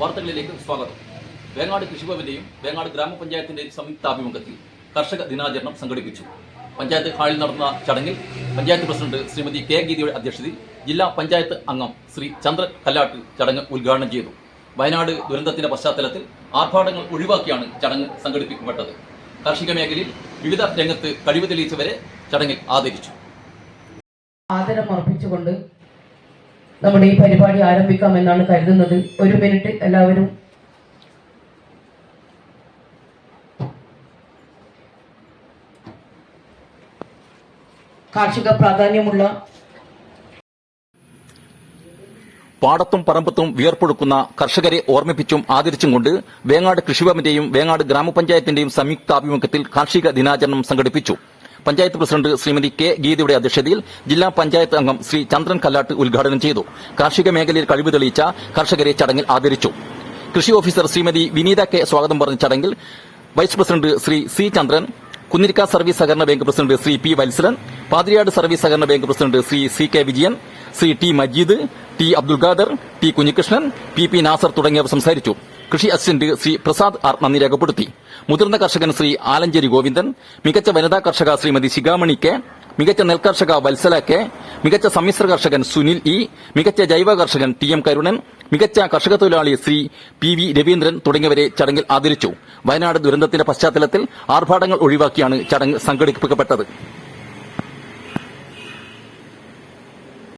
വാർത്തകളിലേക്ക് സ്വാഗതം. വേങ്ങാട് കൃഷിഭവന്റെയും വേങ്ങാട് ഗ്രാമപഞ്ചായത്തിന്റെയും സംയുക്താഭിമുഖ്യത്തിൽ കർഷക ദിനാചരണം സംഘടിപ്പിച്ചു. പഞ്ചായത്ത് ഹാളിൽ നടന്ന ചടങ്ങിൽ പഞ്ചായത്ത് പ്രസിഡന്റ് ശ്രീമതി കെ ഗീതയുടെ അധ്യക്ഷതയിൽ ജില്ലാ പഞ്ചായത്ത് അംഗം ശ്രീ ചന്ദ്രൻ കല്ലാട്ട് ചടങ്ങ് ഉദ്ഘാടനം ചെയ്തു. വയനാട് ദുരന്തത്തിന്റെ പശ്ചാത്തലത്തിൽ ആർഭാടങ്ങൾ ഒഴിവാക്കിയാണ് ചടങ്ങ് സംഘടിപ്പിക്കപ്പെട്ടത്. കാർഷിക മേഖലയിൽ വിവിധ രംഗത്ത് കഴിവ് തെളിയിച്ചവരെ ചടങ്ങിൽ ആദരിച്ചു. ആദരം അർപ്പിച്ചുകൊണ്ട് നമ്മുടെ ഈ പരിപാടി ആരംഭിക്കാമെന്നാണ് കരുതുന്നത്. ഒരു മിനിറ്റ് എല്ലാവരും. കാർഷിക പ്രാധാന്യമുള്ള പാടത്തും പറമ്പത്തും വിയർപ്പൊഴുക്കുന്ന കർഷകരെ ഓർമ്മിപ്പിച്ചും ആദരിച്ചും കൊണ്ട് വേങ്ങാട് കൃഷിഭവന്റെയും വേങ്ങാട് ഗ്രാമപഞ്ചായത്തിന്റെയും സംയുക്താഭിമുഖ്യത്തിൽ കാർഷിക ദിനാചരണം സംഘടിപ്പിച്ചു. പഞ്ചായത്ത് പ്രസിഡന്റ് ശ്രീമതി കെ ഗീതയുടെ അധ്യക്ഷതയിൽ ജില്ലാ പഞ്ചായത്ത് അംഗം ശ്രീ ചന്ദ്രൻ കല്ലാട്ട് ഉദ്ഘാടനം ചെയ്തു. കാർഷിക മേഖലയിൽ കഴിവ് തെളിയിച്ച കർഷകരെ ചടങ്ങിൽ ആദരിച്ചു. കൃഷി ഓഫീസർ ശ്രീമതി വിനീത കെ സ്വാഗതം പറഞ്ഞ ചടങ്ങിൽ vice president Shri C Chandran Kunnirikka service സഹകരണ bank president Shri P Valsaran Pathiriyad service സഹകരണ bank president Shri C K Vijayan Shri T Majeed T Abdul Khader T Kunhikrishnan P P Nasar തുടങ്ങിയവർ സംസാരിച്ചു. കൃഷി assistant Shri Prasad R നന്ദി രേഖപ്പെടുത്തി. മുതിർന്ന കർഷകൻ ശ്രീ ആലഞ്ചേരി ഗോവിന്ദൻ മികച്ച വനിതാ കർഷക ശ്രീമതി ശിഖാമണി കെ മികച്ച നെൽകർഷക വത്സല കെ മികച്ച സമ്മിശ്ര കർഷകൻ സുനിൽ ഇ മികച്ച ജൈവ കർഷകൻ ടി എം കരുണൻ മികച്ച കർഷക തൊഴിലാളി ശ്രീ പി വി രവീന്ദ്രൻ തുടങ്ങിയവരെ ചടങ്ങിൽ ആദരിച്ചു. വയനാട് ദുരന്തത്തിന്റെ പശ്ചാത്തലത്തിൽ ആർഭാടങ്ങൾ ഒഴിവാക്കിയാണ് ചടങ്ങ് സംഘടിപ്പിക്കപ്പെട്ടത്.